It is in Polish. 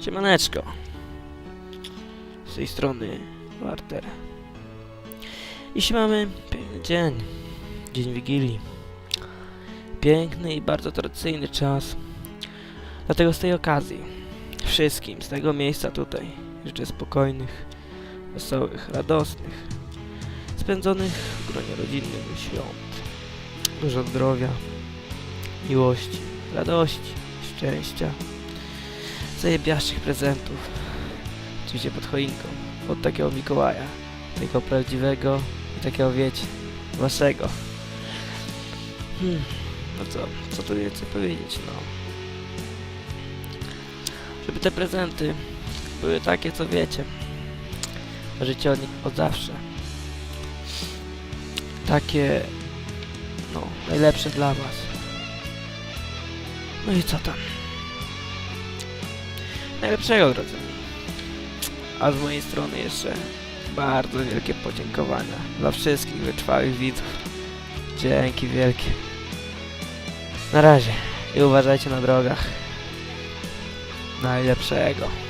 Siemaneczko. Z tej strony Warter. Dziś mamy piękny dzień. Dzień Wigilii. Piękny i bardzo tradycyjny czas. Dlatego z tej okazji wszystkim z tego miejsca tutaj życzę spokojnych, wesołych, radosnych, spędzonych w gronie rodzinnym świąt. Dużo zdrowia, miłości, radości, szczęścia, zajebiaszych prezentów. Oczywiście pod choinką, od takiego Mikołaja, takiego prawdziwego i takiego wiecie, waszego. Hmm, no co, co tu więcej powiedzieć, no. Żeby te prezenty były takie, co wiecie. Życie od nich od zawsze. Takie, no, najlepsze dla was. No i co tam? Najlepszego, drodzy. A z mojej strony jeszcze bardzo wielkie podziękowania dla wszystkich wytrwałych widzów. Dzięki wielkie. Na razie i uważajcie na drogach. Najlepszego.